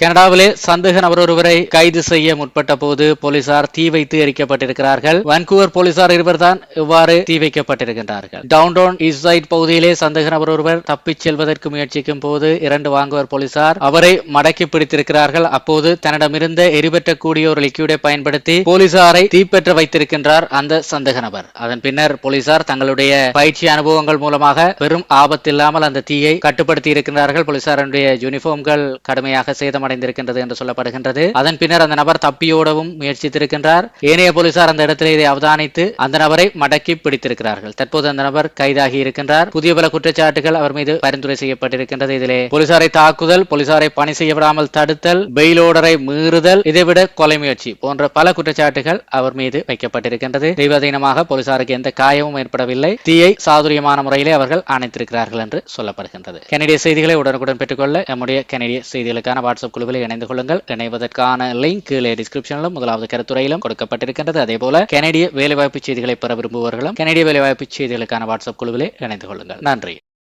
கனடாவிலே சந்தேக நபர் ஒருவரை கைது செய்ய முற்பட்ட போது போலீசார் தீ வைத்து எரிக்கப்பட்டிருக்கிறார்கள். வான்கூவர் போலீசார் இருவர்தான் இவ்வாறு தீ வைக்கப்பட்டிருக்கின்றார்கள். டவுன் டவுன் ஈஸ்ட் பகுதியிலே சந்தேக நபர் ஒருவர் தப்பிச் செல்வதற்கு முயற்சிக்கும் போது இரண்டு வாங்குவர் போலீசார் அவரை மடக்கி பிடித்திருக்கிறார்கள். அப்போது தன்னிடமிருந்த எரிபற்றக்கூடிய ஒரு லிக்யூடை பயன்படுத்தி போலீசாரை தீப்பற்ற வைத்திருக்கின்றார் அந்த சந்தேக நபர் அதன் பின்னர் போலீசார் தங்களுடைய பயிற்சி அனுபவங்கள் மூலமாக பெரும் ஆபத்தில்லாமல் அந்த தீயை கட்டுப்படுத்தி இருக்கின்றார்கள். போலீசாரனுடைய யூனிஃபார்ம்கள் கடுமையாக சேதமடைந்திருக்கின்றது என்று சொல்லப்படுகின்றது. அதன் பின்னர் அந்த நபர் தப்பியோடவும் முயற்சித்திருக்கின்றார். ஏனைய போலீசார் அந்த இடத்தில் இதை அவதானித்து அந்த நபரை மடக்கி பிடித்திருக்கிறார்கள். தற்போது அந்த நபர் கைதாகி இருக்கின்றார். புதிய பல குற்றச்சாட்டுகள் அவர் மீது பரிந்துரை செய்யப்பட்டிருக்கின்றது. இதிலே போலீசாரை தாக்குதல் போலீசாரை பணி செய்யப்படாமல் தடுத்தல் பெயில் ஓர்டரை மீறுதல் இதைவிட கொலை முயற்சி போன்ற பல குற்றச்சாட்டுகள் அவர் மீது வைக்கப்பட்டிருக்கின்றது. தெய்வதீனமாக போலீசாருக்கு எந்த காயமும் ஏற்படவில்லை. தீயை சாதுரியமான முறையிலே அவர்கள் அணைத்திருக்கிறார்கள் என்று சொல்லப்படுகின்றது. கனடிய செய்திகளை உடனுக்குடன் பெற்றுக்கொள்ள நம்முடைய கனடிய செய்திகளுக்கான வாட்ஸ்அப் குழுவில் இணைந்து கொள்ளுங்கள். இணைவதற்கான லிங்க் கீழே டிஸ்கிரிப்ஷனிலும் முதலாவது கருத்துறையிலும் கொடுக்கப்பட்டிருக்கின்றது. அதே போல கனடிய வேலைவாய்ப்பு செய்திகளை பெற விரும்புவர்களும் கனடிய வேலைவாய்ப்பு செய்திகளுக்கான வாட்ஸ்அப் குழுவிலே இணைந்து கொள்ளுங்கள். நன்றி.